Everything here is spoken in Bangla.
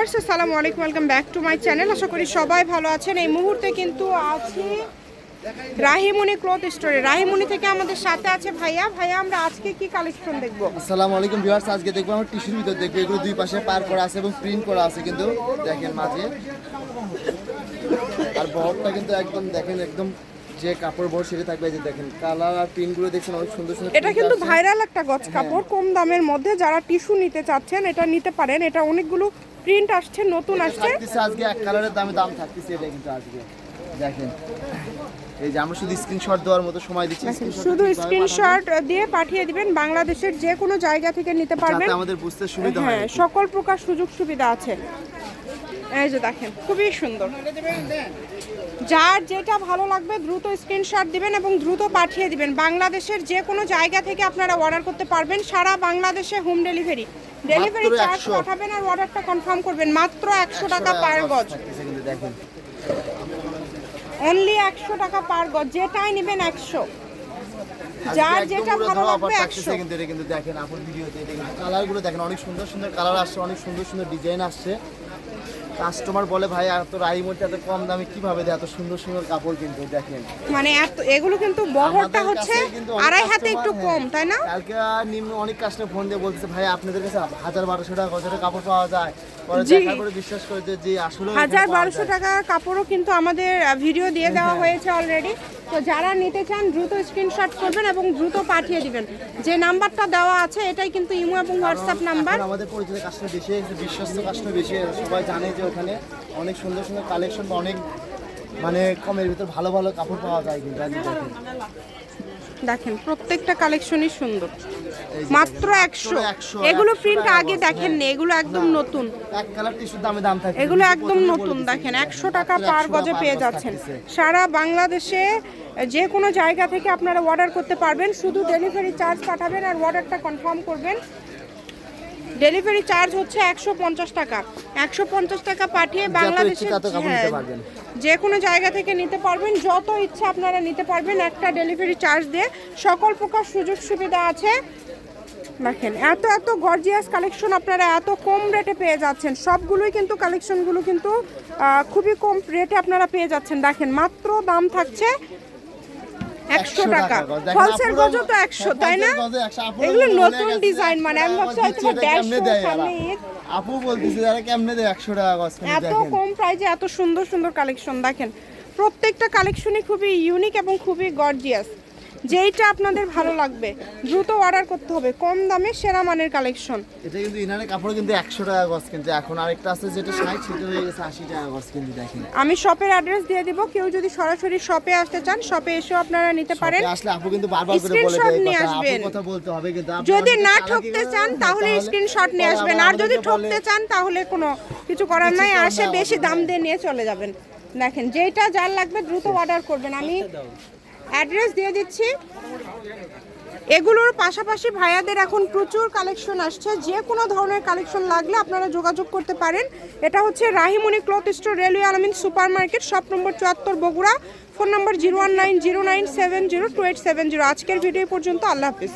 ভিউয়ার্স আসসালামু আলাইকুম welcome back to my channel আশা করি সবাই ভালো আছেন। এই মুহূর্তে কিন্তু আছি রাহিমণি ক্লথ স্টোরে রাহিমণি থেকে আমাদের সাথে আছে ভাইয়া। ভাইয়া, আমরা আজকে কি কালেকশন দেখব? আসসালামু আলাইকুম ভিউয়ার্স আজকে দেখব আমরা টিস্যুর ভিতর দেখব। এগুলো দুই পাশে পার করা আছে এবং প্রিন্ট করা আছে কিন্তু। দেখেন মাঝে। আর বহরটা কিন্তু একদম, দেখেন একদম যে কাপড় বহর সেটা থাকবে যে দেখেন কালার আর প্রিন্টগুলো দেখছেন অনেক সুন্দর সুন্দর এটা কিন্তু ভাইরাল একটা গজ কাপড় কম দামের মধ্যে যারা টিস্যু নিতে চাচ্ছেন এটা নিতে পারেন। এটা অনেকগুলো প্রিন্ট আসছে নতুন আসছে। আজকে এক কালারের দামে দাম থাকতেছে এটা কিন্তু আজকে। দেখেন এই যে আমরা শুধু স্ক্রিনশট দেওয়ার মতো সময় দিচ্ছি শুধু স্ক্রিনশট দিয়ে পাঠিয়ে দিবেন বাংলাদেশের যে কোনো জায়গা থেকে নিতে পারবেন। আমাদের বুঝতে সুবিধা হয় হ্যাঁ সকল প্রকার সুযোগ সুবিধা আছে। এই যে দেখেন খুবই সুন্দর। যার যেটা ভালো লাগবে দ্রুত স্ক্রিনশট দিবেন এবং দ্রুত পাঠিয়ে দিবেন। বাংলাদেশের যে কোনো জায়গা থেকে আপনারা অর্ডার করতে পারবেন। সারা বাংলাদেশে হোম ডেলিভারি ডেলিভারি চার্জ পাঠাবেন আর অর্ডারটা কনফার্ম করবেন। মাত্র একশো টাকা পার গজ। অনলি একশো টাকা পার গজ। যেটাই নেবেন একশো। যার যেটা ভালো লাগবে offer থাকতেছে একশো কিন্তু এটা কিন্তু দেখেন আপুর ভিডিওতে এটা কিন্তু কালারগুলো দেখেন অনেক সুন্দর সুন্দর কালার আসছে অনেক সুন্দর সুন্দর ডিজাইন আসছে। কাস্টমার বলে ভাই এত রাই মধ্যে এত কম দামে কীভাবে দেয়? এত সুন্দর সুন্দর কাপড় কিন্তু দেখেন। মানে এত এগুলো কিন্তু বহরটা হচ্ছে আড়াই হাতে একটু কম তাই না? কালকে নিম্ন অনেক কাস্টমার ফোন দিয়ে বলতেছে ভাই আপনাদের কাছে হাজার বারোশো টাকা কত কাপড় পাওয়া যায়? হাজার বারোশো টাকা কাপড়ও কিন্তু আমাদের ভিডিও দিয়ে দেওয়া হয়েছে অলরেডি তো যারা নিতে চান দ্রুত স্ক্রিনশট করবেন এবং দ্রুত পাঠিয়ে দিবেন। যে নাম্বারটা দেওয়া আছে এটাই কিন্তু ইমো এবং হোয়াটসঅ্যাপ নাম্বার আমাদের পরিচিত কাস্টমার বেশি বিশ্বস্ত কাস্টমার বেশি সবাই জানে যে ওখানে অনেক সুন্দর সুন্দর কালেকশন অনেক মানে কমের ভিতর ভালো ভালো কাপড় পাওয়া যায় কিন্তু। দেখেন প্রত্যেকটা কালেকশনই সুন্দর। মাত্র একশো। এগুলো 100 প্রিন্ট আগে বস্তা, দেখেননি হ্যাঁ। এগুলো একদম নতুন। দাম থাকে এগুলো একদম নতুন দেখেন একশো টাকা পার গজে পেয়ে যাচ্ছেন। সারা বাংলাদেশে যে কোনো জায়গা থেকে আপনারা অর্ডার করতে পারবেন। শুধু ডেলিভারি চার্জ পাঠাবেন আর অর্ডারটা কনফার্ম করবেন। ডেলিভারি চার্জ হচ্ছে একশো পঞ্চাশ টাকা। একশো পঞ্চাশ টাকা পাঠিয়ে নিতে হ্যাঁ, যে কোনো জায়গা থেকে নিতে পারবেন। যত ইচ্ছা আপনারা নিতে পারবেন একটা ডেলিভারি চার্জ দিয়ে। সকল প্রকার সুযোগ সুবিধা আছে। দেখেন এত এত গর্জিয়াস কালেকশন আপনারা এত কম রেটে পেয়ে যাচ্ছেন। সবগুলোই কিন্তু কালেকশনগুলো কিন্তু খুবই কম রেটে আপনারা পেয়ে যাচ্ছেন। দেখেন মাত্র দাম থাকছে একশো টাকা। ফলসের গজও তো একশো তাই না? ফলসের গজে 100, আপুরা এগুলো নতুন ডিজাইন মানে আমি 100 ভাবছি হয়তো সামনে। আপু বলতেছে যারা কেমনে দেয় একশো টাকা গজ? এত কম প্রাইজে এত সুন্দর সুন্দর কালেকশন দেখেন প্রত্যেকটা কালেকশনই খুবই ইউনিক এবং খুবই গর্জিয়াস যেইটা আপনাদের ভালো লাগবে। দ্রুত অর্ডার করতে হবে। কম দামে সেরা মানের কালেকশন এটা কিন্তু ইনারের কাপড় কিন্তু একশো টাকা গজ কিন্তু এখন আরেকটা আছে যেটা ষাট সেটা হয়ে গেছে আশি টাকা গজ কিন্তু দেখেন। আমি শপের অ্যাড্রেস দিয়ে দিব। কেউ যদি সরাসরি শপে আসতে চান শপে এসেও আপনারা নিতে পারেন। শপে আসলে আপু কিন্তু বারবার করে বলে দেয় নিয়ে কথা। আসবেন। কথা বলতে হবে কিন্তু আপনি যদি না ঠকতে চান তাহলে স্ক্রিনশট নিয়ে আসবেন। আর যদি ঠকতে চান তাহলে কোনো কিছু করার নাই। আর সে বেশি দাম দিয়ে নিয়ে চলে যাবেন। দেখেন যেটা যার লাগবে দ্রুত অর্ডার করবেন। আমি অ্যাড্রেস দিয়ে দিচ্ছি। এগুলোর পাশাপাশি ভাইয়াদের এখন প্রচুর কালেকশন আসছে। যে কোনো ধরনের কালেকশন লাগলে আপনারা যোগাযোগ করতে পারেন। এটা হচ্ছে Rahimoni cloth store, railway Alamin super market shop number চুয়াত্তর Bogura, phone number zero one nine zero nine seven zero two eight seven zero. আজকের ভিডিও পর্যন্ত, আল্লাহ হাফিজ।